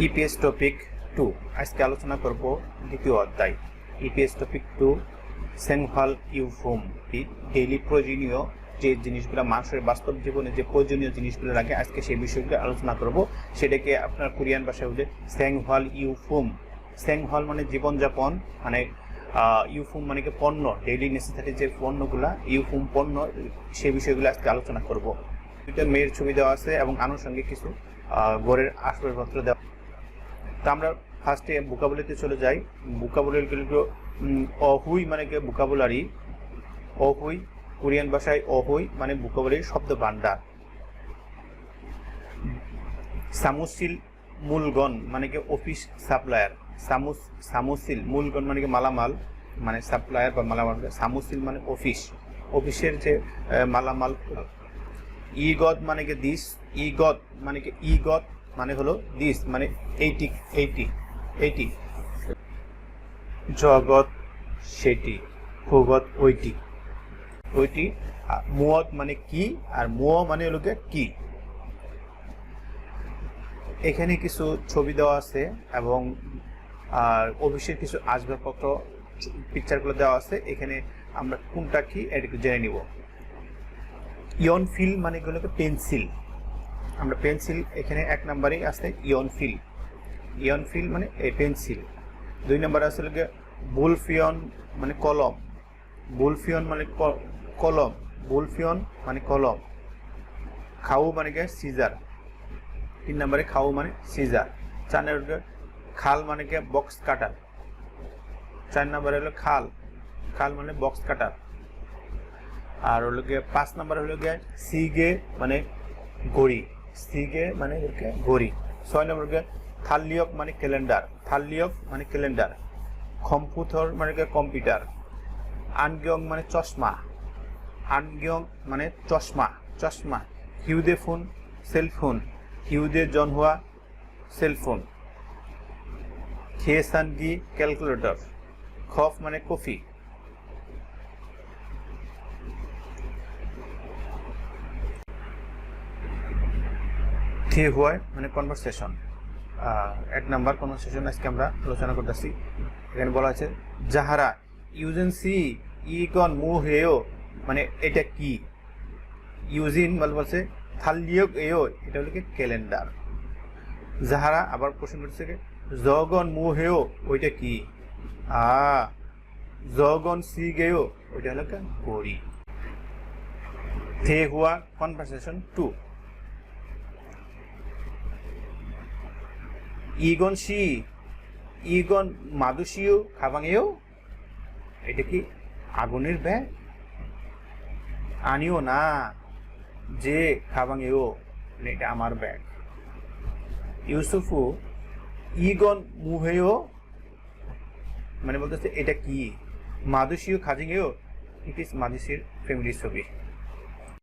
EPS topic two আজকে আলোচনা করব দ্বিতীয় অধ্যায়। ইপিএস টপিক টু সেনফাল ইউফোম ডেইলি প্রয়োজনীয় যে জিনিসগুলো মানুষের বাস্তব জীবনে যে প্রয়োজনীয় জিনিসগুলো লাগে আজকে সেই বিষয়গুলো আলোচনা করব, সেটাকে আপনার কোরিয়ান ভাষায় বলে স্যাংহল ইউফোম স্যাংহল মানে জীবনযাপন মানে ইউফুম মানে কি পণ্য ডেইলি নেসেসারি যে পণ্যগুলা ইউফুম পণ্য সেই বিষয়গুলো আজকে আলোচনা করব। দুইটা মেয়ের ছবি দেওয়া আছে এবং আনুষঙ্গিক কিছু গড়ের আসবাবপত্র দেওয়া তা আমরা ফার্স্টে বুকাবুলিতে চলে যাই। বুকাবুলিগুলো অহুই মানে কি বুকাবুলারি অহুই, কোরিয়ান ভাষায় অহুই মানে বুকাবুলির শব্দ ভান্ডার সামুসিল মূলগণ মানে কি অফিস সাপ্লায়ার সামুস, সামুসিল মূলগণ মানে কি মালামাল মানে সাপ্লায়ার বা মালামাল। সামুসিল মানে অফিস অফিসের যে মালামাল ইগত মানে কি দিস ইগত মানে কি ইগত মানে হলো দিস মানে এইটি এইটি এইটি। জগৎ সেটি, ভগত ওইটি। ওইটি মুয়ত মানে কি, আর মুয় মানে হলো কি। এখানে কিছু ছবি দেওয়া আছে এবং, আর অফিসের কিছু আসবাবপত্র পিকচারগুলো দেওয়া আছে। এখানে আমরা কোনটা কি, এটা জেনে নিব। ইয়ন ফিল মানে গুলোকে পেন্সিল। আমরা পেন্সিল এখানে এক নম্বরেই আছে ইয়ন ফিল। ইয়ন ফিল মানে এই পেন্সিল। দুই নম্বর আছে হলো বুলফিয়ন মানে কলম। বুলফিয়ন মানে কলম। বুলফিয়ন মানে কলম। খাউ মানে কে সিজার। তিন নম্বরে খাউ মানে সিজার। চার নম্বরে খাল মানে কে বক্স কাটার। চার নম্বরে হলো খাল। খাল মানে বক্স কাটার। আর হলো গিয়ে পাঁচ নাম্বার হলো গিয়ে সিগে মানে ঘড়ি। সিগে মানে হচ্ছে ঘড়ি। ছয় নম্বর গিয়ে থালিয়ক মানে ক্যালেন্ডার থাল্লিয়ক মানে ক্যালেন্ডার কম্পিউটার মানে কম্পিউটার আনগিয়ং মানে চশমা। আনগিয়ং মানে চশমা। চশমা। হিউদে ফোন, সেলফোন। হিউদে জন জনহুয়া সেলফোন। খেসানগি, ক্যালকুলেটর। খফ মানে কফি। থে হয় মানে কনভারসেশন এক নাম্বার কনভারসেশন আজকে আমরা আলোচনা করতেছি। এখানে বলা আছে, যাহারা ইউজেন্সি ইগন মু হেও মানে এটা কি? ইউজিন বল বলছে থালিয়ক এও এটা হলো কি ক্যালেন্ডার যাহারা আবার প্রশ্ন করছে জগন মু হেও ওইটা কি? আ জগন সি গেও ওইটা হলো গড়ি থে হুয়া কনভারসেশন টু ইগন সি, ইগন মাদুসিও, খাবাঙেও, এটা কি আগুনের ব্যাগ আনিও না, যে খাবাঙেও মানে এটা আমার ব্যাগ। ইউসুফু, ইগন মুহেও মানে বলতেছে, এটা কি? মাদুসিও, খাজিঙেও ইট ইস মাদুসির ফ্যামিলির ছবি।